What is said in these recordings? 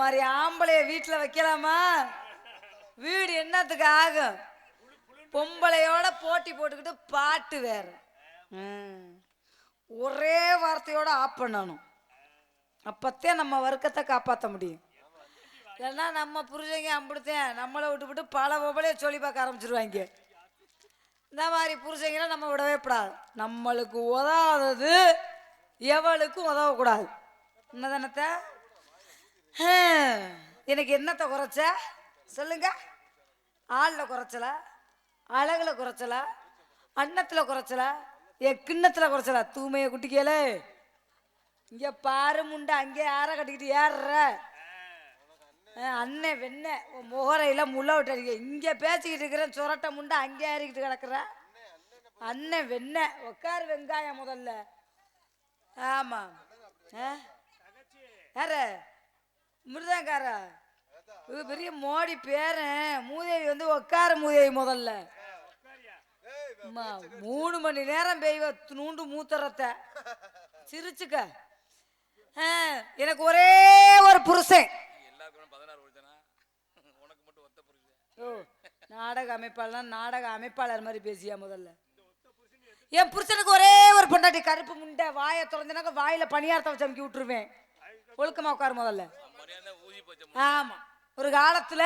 மாதிரி ஆம்பளைய வீட்டில் வைக்கலாமா? வீடு என்னத்துக்கு ஆகும்? பொம்பளையோட போட்டி போட்டுக்கிட்டு பாட்டு வேற. ஒரே வார்த்தையோட ஆஃப் பண்ணணும். அப்பத்தே நம்ம வர்க்கத்தை காப்பாற்ற முடியும். இல்லைன்னா நம்ம புருஷங்க அம்பிடுத்தேன். நம்மளை விட்டு விட்டு பல பொம்பளைய சொல்லி பார்க்க ஆரம்பிச்சிருவாங்க. இந்த மாதிரி புருஷங்களை நம்ம விடவே கூடாது. நம்மளுக்கு உதவாதது எவளுக்கும் உதவக்கூடாது. என்னதானத்த எனக்கு என்னத்தை குறைச்ச? சொல்லுங்க. ஆளில் குறைச்சல? அழகில் குறைச்சல? அன்னத்தில் குறைச்சலா? என் கிண்ணத்தில் குறைச்சலா? தூமையை குட்டிக்கலே இங்கே பாரு முண்டை அங்கே யாரை கட்டிக்கிட்டு ஏறுற. ஆ, அண்ணன் வெண்ண உன் முகரையில முள்ள விட்டு இங்கே பேசிக்கிட்டு இருக்கிறேன் சுரட்டை முண்டை அங்கே ஏறிக்கிட்டு கிடக்குற. அண்ணன் வெண்ண உட்காரு வெங்காயம் முதல்ல. ஆமாம் ஆ? யாரு? மிருதங்காரா இது பெரிய மோடி பேரன். மூதேவி வந்து உக்கார மூதேவி முதல்ல. மூணு மணி நேரம் பெய்வ நூண்டு மூத்தரத்தை சிரிச்சுக்க. எனக்கு ஒரே ஒரு புருஷன். ஓ நாடக அமைப்பாளர் நாடக அமைப்பாளர் மாதிரி பேசியா முதல்ல. என் புருஷனுக்கு ஒரே ஒரு பொண்டாட்டி கருப்பு முண்டை வாயை திறந்தனாக்க வாயில பணியாரத்தை வச்சு அமுக்கி விட்டுருவேன். ஒழுக்கமா உட்காரு முதல்ல. மரியாதை ஊதி போச்சு ஆமா. ஒரு காலத்துல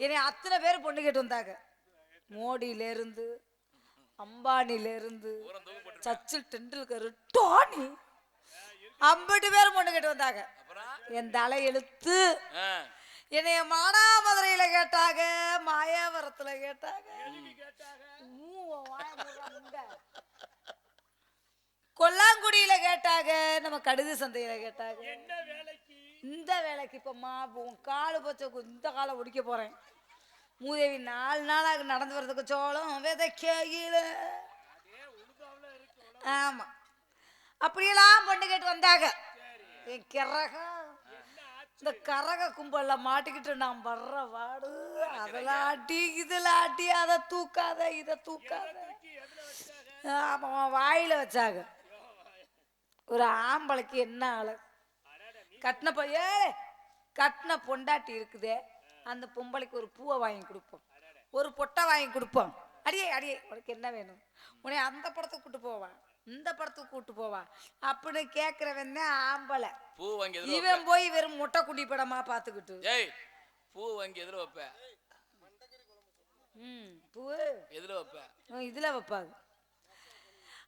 என்னை அத்தனை பேர் பொண்ணு கேட்டு வந்தாங்க. மோடியில இருந்து அம்பானில இருந்து சச்சில் டெண்டுல்கர் டோனி. ஐம்பது பேர் பொண்ணு கேட்டு வந்தாங்க. என் தலை எழுத்து. என்னைய மானாமதுரையில கேட்டாங்க மாயாவரத்துல கேட்டாங்க. கொல்லாங்குடியில கேட்டாங்க நம்ம கடுகு சந்தையில கேட்டாங்க. இந்த வேலைக்கு இப்போ மா உன் காலு பச்சை இந்த காலை ஒடிக்க போகிறேன் மூதேவி நாலு நாளாக நடந்து வர்றதுக்கு சோளம் விதைக்கையில. ஆமாம் அப்படியெல்லாம் பொண்ணு கேட்டு வந்தாங்க. என் கிரகம் இந்த கரக கும்பலில் மாட்டிக்கிட்டு நான் வர்ற வாடு. அதெல்லாம் ஆட்டி இதில் ஆட்டி அதை தூக்காத இதை தூக்காத. ஆமாம் வாயில் வச்சாங்க. ஒரு ஆம்பளைக்கு என்ன அழகு? கட்டின ஏ கட்டின பொண்டாட்டி இருக்குதே. அந்த பொம்பளைக்கு ஒரு பூவை வாங்கி கொடுப்போம். ஒரு பொட்டை வாங்கி கொடுப்போம். அடியே அடியே உனக்கு என்ன வேணும்? உன்னை அந்த படத்துக்கு கூட்டு போவா? இந்த படத்துக்கு கூட்டு போவா? அப்படின்னு கேட்குறவன் தான் ஆம்பளை. பூ வாங்கி இவன் போய் வெறும் முட்டை குடி படமா பார்த்துக்கிட்டு. பூ வாங்கி எதில் வைப்ப? ம் பூ. எதில் வைப்ப? இதில் வைப்பாங்க.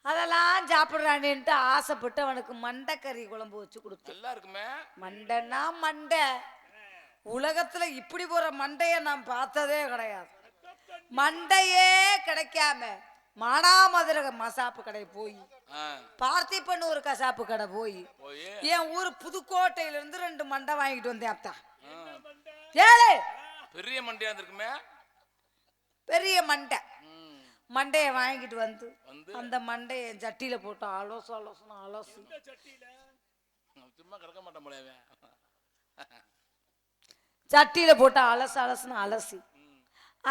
அதெல்லாம் சாப்பிட்றானேன்ட்டு ஆசைப்பட்டு அவனுக்கு மண்டைக்கறி குழம்பு வச்சு கொடுத்தேன் நல்லா இருக்குமே. மண்டைன்னா மண்டை. உலகத்துல இப்படி போற மண்டைய நான் பார்த்ததே கிடையாது. மண்டையே கிடைக்காம மானாமதுரை மசாப்பு கடை போய் பார்த்திபன் ஒரு கசாப்பு கடை போய் என் ஊர் புதுக்கோட்டையில இருந்து ரெண்டு மண்டை வாங்கிட்டு வந்தேன் அத்தா. ஏழை பெரிய மண்டியா இருந்திருக்குமே. பெரிய மண்டை. மண்டையை வாங்கிட்டு வந்து அந்த மண்டையை என் சட்டியில போட்டு அலசு அலசுன்னு அலசு. சும்மா கிடக்க மாட்டேன். சட்டியில போட்டு அலசு அலசுன்னு அலசி.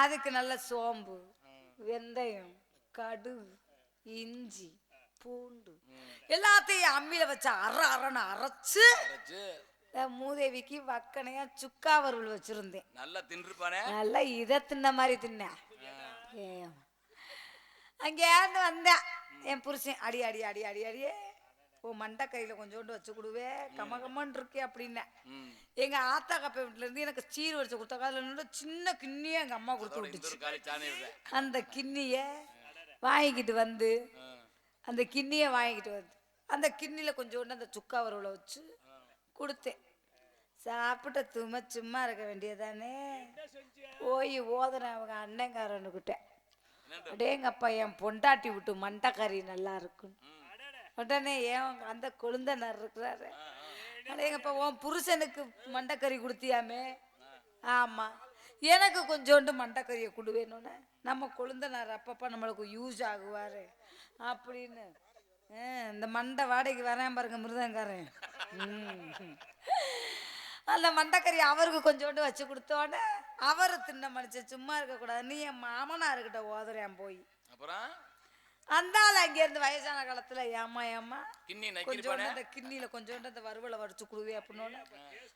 அதுக்கு நல்ல சோம்பு வெந்தயம் கடுகு இஞ்சி பூண்டு. எல்லாத்தையும் அம்மியில வச்சு அர அரன்னு அரைச்சு மூதேவிக்கு வக்கனையா சுக்கா வறுவல் வச்சிருந்தேன். நல்லா தின்றுப்பானே? நல்லா இதை தின்ன மாதிரி தின்னேன். ஏன். அங்கேருந்து வந்தேன். என் புருஷன் அடி அடி அடி அடி அடியே ஓ மண்டை கையில் கொஞ்சோண்டு வச்சு கொடுவே கம கம்மன் இருக்கே அப்படின்னேன். ம் எங்க ஆத்தா கப்பை வீட்டுல இருந்து எனக்கு சீர் வடிச்சு கொடுத்த காலில் நின்று சின்ன கிண்ணியை எங்க அம்மா கொடுத்து விட்டுச்சு. அந்த கிண்ணிய வாங்கிக்கிட்டு வந்து அந்த கிண்ணியை வாங்கிக்கிட்டு வந்து அந்த கிண்ணியில் கொஞ்சோண்டு அந்த சுக்கா வறுவலை வச்சு கொடுத்தேன். சாப்பிட்ட தும்மா சும்மா இருக்க வேண்டியதானே போய் ஓதுறேன் அவங்க அண்ணங்காரனுக்கிட்ட அடேங்கப்பா என் பொண்டாட்டி விட்டு மண்டைக்கறி நல்லா இருக்கும் உடனே ஏன் அந்த கொழுந்தனர் இருக்கிறாரு? அடேங்கப்பா உன் புருஷனுக்கு மண்டைக்கறி கொடுத்தியாமே? ஆமா. எனக்கு கொஞ்சோண்டு மண்டைக்கறியை கொடுவேணுன்னு நம்ம கொழுந்தனார் அப்பப்போ நம்மளுக்கு யூஸ் ஆகுவார். அப்படின்னு. இந்த மண்டை வாடகைக்கு வரேன் பாருங்க மிருதங்காரன். அந்த மண்டைக்கறி அவருக்கு கொஞ்சோண்டு வச்சு கொடுத்தோன்னே அவரை தின்ன மனுஷன் சும்மா இருக்கக்கூடாது நீ என் மாமனார்கிட்ட ஓதுறேன் போய். அப்புறம்? அந்த ஆள் அங்கேருந்து வயசான காலத்துல ஏமா ஏமா கொஞ்சோண்டு கிண்ணியில கொஞ்சோண்டு அந்த வறுவலை வடிச்சு கொடுவே அப்படின்னு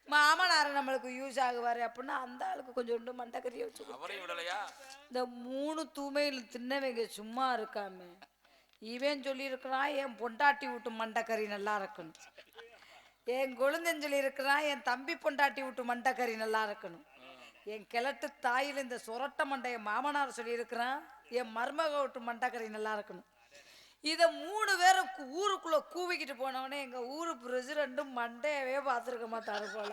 மாமனார் நம்மளுக்கு யூஸ் ஆகுவாரு அப்படின்னா அந்த ஆளுக்கு கொஞ்சோண்டு மண்டைக்கறியை வச்சு இந்த மூணு தூமையில் தின்னவங்க சும்மா இருக்காம. இவன் சொல்லியிருக்கிறான் என் பொண்டாட்டி விட்டு மண்டைக்கறி நல்லா இருக்கணும். என் கொழுந்தன் சொல்லியிருக்கிறான் என் தம்பி பொண்டாட்டி விட்டு மண்டைக்கறி நல்லா இருக்கணும். என் கிழட்டு தாயில் இந்த சொரட்ட மண்டைய மாமனார் சொல்லியிருக்கிறான். என் மருமக விட்டு மண்டைக்கறி நல்லா இருக்கணும். இதை மூணு பேரும் ஊருக்குள்ள கூவிக்கிட்டு போனவொடனே எங்க ஊரு பிரசிடண்ட்டும் மண்டையவே பார்த்துருக்க மாட்டாரு போல.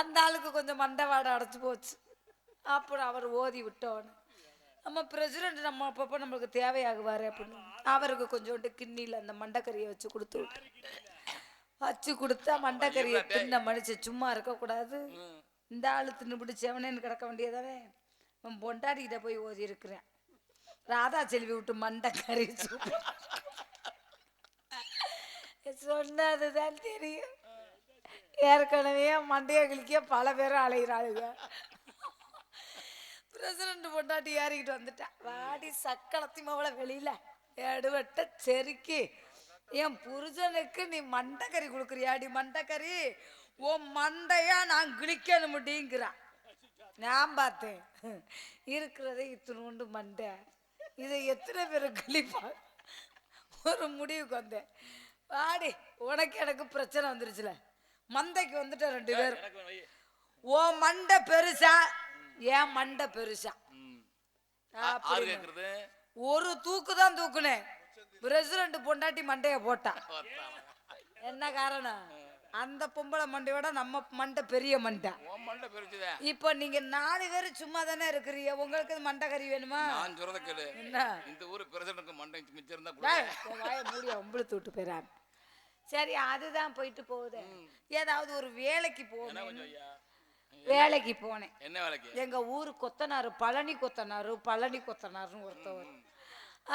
அந்த ஆளுக்கு கொஞ்சம் மண்டை வாடை அடைச்சு போச்சு. அப்புறம் அவர் ஓதி விட்டோன்னு நம்ம பிரசிடண்ட் நம்ம அப்பப்போ நம்மளுக்கு தேவையாகுவார் அப்படின்னு. அவருக்கு கொஞ்சோண்டு கிண்ணியில் அந்த மண்டைக்கறியை வச்சு கொடுத்து விட்டு வச்சு கொடுத்தா மண்டைக்கறியை தின்ன மனுஷன் சும்மா இருக்கக்கூடாது. இந்த ஆள் தின்னு பிடிச்சவனேன்னு கிடக்க வேண்டியதானே? உன் பொண்டாட்டிக்கிட்ட போய் ஓதி இருக்கிறேன். ராதா செல்வி விட்டு மண்டைக்கறி சூப்பு சொன்னதுதான் தெரியும். ஏற்கனவே மண்டையை கிழிக்க பல பேரும் அலைகிறாளுங்க பிரசிடண்ட் பொண்டாட்டி ஏறிக்கிட்டு வந்துட்டேன் வாடி சக்களத்தி மவளை வெளியில. எடுவட்ட செருக்கி. என் புருஷனுக்கு நீ மண்டக்கறி கொடுக்குறியாடி மண்டைக்கறி உன் மண்டையா நான் கிழிக்கணும் முடியுங்கிறான் நான் பார்த்தேன். இருக்கிறதே இத்தினோண்டு மண்டை. இதை எத்தனை பேர் கிழிப்பாங்க ஒரு முடிவுக்கு வந்தேன். வாடி உனக்கு எனக்கு பிரச்சனை வந்துருச்சுல. மந்தைக்கு வந்துட்ட ரெண்டு பேரும் வை. ஓ மண்டை பெருசா? ஏன் மண்டை பெருசா? ஒரு தூக்கு தான் தூக்குனேன். பிரசிடண்ட் பொண்டாட்டி மண்டைய போட்டா. என்ன காரணம்? அந்த பொம்பளை மண்டையோட நம்ம மண்டை பெரிய மண்டை. மண்டை இப்போ நீங்க நாலு பேர் சும்மா தானே இருக்கிறீங்க. உங்களுக்கு மண்டை கறி வேணுமா? நான் சொல்றத கேளு. என்ன? இந்த ஊரு பிரசிடனுக்கு மண்டை மிச்சம் இருந்தா வாயை மூடி ஒம்பளுத்து விட்டு போயிடாம சரி அதுதான் போயிட்டு போகுது. ஏதாவது ஒரு வேலைக்கு போகணும் வேலைக்கு போனேன். என்ன வேலைக்கு? எங்க ஊர் கொத்தனார் பழனி கொத்தனார் பழனி கொத்தனார்னு ஒருத்தவர்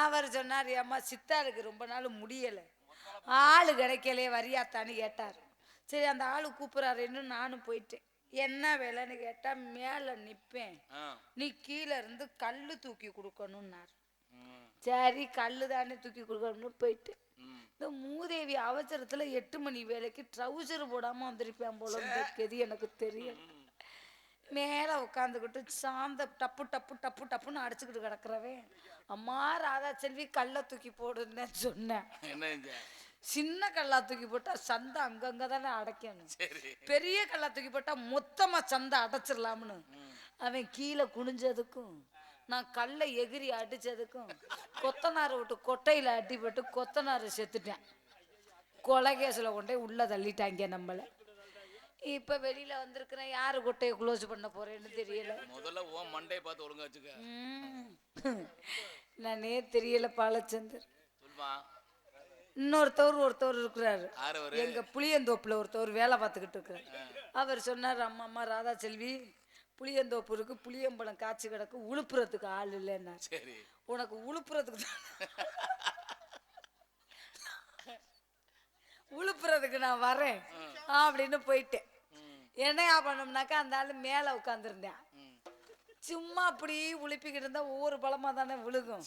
அவர் சொன்னார் ஏம்மா சித்தாருக்கு ரொம்ப நாள் முடியலை. ஆள் கிடைக்கலையே வரியாத்தான்னு கேட்டார். சரி அந்த ஆள் கூப்பிட்றாருன்னு நானும் போயிட்டேன். என்ன வேலைன்னு கேட்டால் மேலே நிற்பேன் ஆ. நீ கீழே இருந்து கல் தூக்கி கொடுக்கணும்னார். சரி கல் தானே தூக்கி கொடுக்கணும்னு போயிட்டேன். ம். இந்த மூதேவி அவசரத்துல எட்டு மணி வேலைக்கு ட்ரௌசர் போடாம வந்திருப்பேன் போல கெதி எனக்கு தெரியும். மேல உட்காந்துக்கிட்டு சாந்த டப்பு டப்பு டப்பு டப்புன்னு அடிச்சுக்கிட்டு கிடக்குறவன். அம்மா ராதா செல்வி கல்லை தூக்கி போடுன்னு சொன்னேன். சின்ன கல்லா தூக்கி போட்டா சந்தை அங்கங்க தானே அடைக்கணும். பெரிய கல்லா தூக்கி போட்டா மொத்தமா சந்தை அடைச்சிடலாம்னு. அவன் கீழே குனிஞ்சதுக்கும் நான் கல்லை எகிரி அடிச்சதுக்கும் கொத்தனாரை விட்டு கொட்டையில அடிபட்டு கொத்தனாரை செத்துட்டேன். கொலை கேஸில் கொண்டு உள்ள தள்ளிட்டாங்க நம்மளை. இப்போ வெளியில வந்திருக்கிறேன் யாரு கொட்டையை க்ளோஸ் பண்ண போறேன்னு தெரியல. முதல்ல உன் மண்டையை பார்த்து ஒழுங்கா வச்சுக்க. நானே தெரியல பாலச்சந்தர். சொல்லுமா. இன்னொருத்தவர் ஒருத்தவர் இருக்கிறாரு. எங்க புளியந்தோப்புல ஒருத்தவர் வேலை பார்த்துக்கிட்டு இருக்கிறார் அவர் சொன்னார் அம்மா அம்மா ராதா செல்வி புளியந்தோப்பு இருக்கு புளியம்பழம் காய்ச்சி கிடக்கு உழுப்புறதுக்கு ஆள் இல்லைன்னார். சரி. உனக்கு உழுப்புறதுக்கு உழுப்புறதுக்கு நான் வரேன். அப்படின்னு போயிட்டேன் என்னையா பண்ணோம்னாக்கா அந்த ஆள் மேலே உட்காந்துருந்தேன். சும்மா அப்படி உழுப்பிக்கிட்டு இருந்தா ஒவ்வொரு பழமா தானே விழுகும்.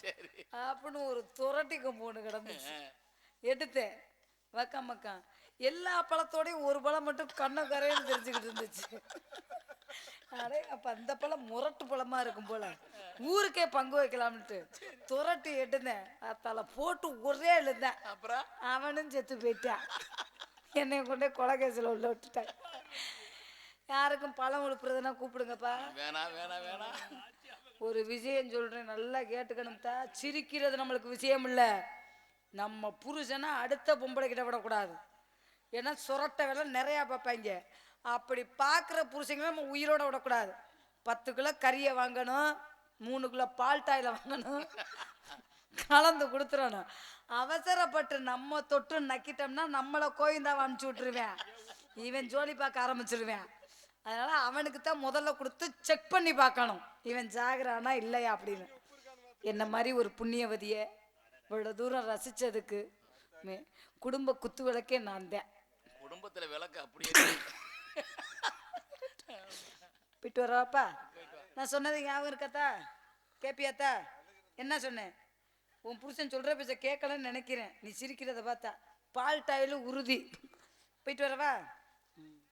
அப்படின்னு ஒரு துரட்டி கொம்பு ஒன்று கிடந்துச்சு எடுத்தேன். வக்கம் மக்கம் எல்லா பழத்தோடையும் ஒரு பழம் மட்டும் கண்ண கரைன்னு தெரிஞ்சுக்கிட்டு இருந்துச்சு. அடே அப்ப அந்த பழம் முரட்டு பழமா இருக்கும் போல. ஊருக்கே பங்கு வைக்கலாம்னுட்டு துரட்டி எடுத்தேன். அத்தால போட்டு ஒரே எழுந்தேன். அப்புறம்? அவனும் செத்து போயிட்டான். என்னை கொண்டே கொலகேசில் உள்ள விட்டுட்டான். யாருக்கும் பழம் உழுப்புறதுன்னா கூப்பிடுங்கப்பா. வேணாம் வேணாம் வேணாம் ஒரு விஷயம் சொல்றேன் நல்லா கேட்டுக்கணும்தா சிரிக்கிறது நம்மளுக்கு விஷயம் இல்ல. நம்ம புருஷனை அடுத்த பொம்பளை கிட்ட விடக்கூடாது. ஏன்னா சுரட்ட வேலை நிறையா பார்ப்பாங்க. அப்படி பார்க்குற புருஷங்களை நம்ம உயிரோட விடக்கூடாது. பத்து கிலோ கறியை வாங்கணும் மூணு கிலோ பால் டாயில் வாங்கணும் கலந்து கொடுத்துடணும் அவசரப்பட்டு நம்ம தொட்டு நக்கிட்டோம்னா நம்மளை கோயந்தாவை அனுப்பிச்சி விட்டுருவேன். இவன் ஜோலி பார்க்க ஆரம்பிச்சிருவேன். அதனால அவனுக்கு தான் முதல்ல கொடுத்து செக் பண்ணி பார்க்கணும். இவன் ஜாகிரானா இல்லையா அப்படின்னு. என்ன மாதிரி ஒரு புண்ணியவதியை. இவ்வளோ தூரம் ரசிச்சதுக்கு. மே- குடும்ப குத்து விளக்கே நான் தான். குடும்பத்துல விளக்கு அப்படியே போயிட்டு வரவாப்பா நான் சொன்னது ஞாபகம் இருக்காத்தா? கேப்பியாத்தா? என்ன சொன்னேன் உன் புருஷன் சொல்கிற பேச கேட்கலன்னு நினைக்கிறேன். நீ சிரிக்கிறத பார்த்தா. பால் டாயிலும் உறுதி. போயிட்டு வரவா?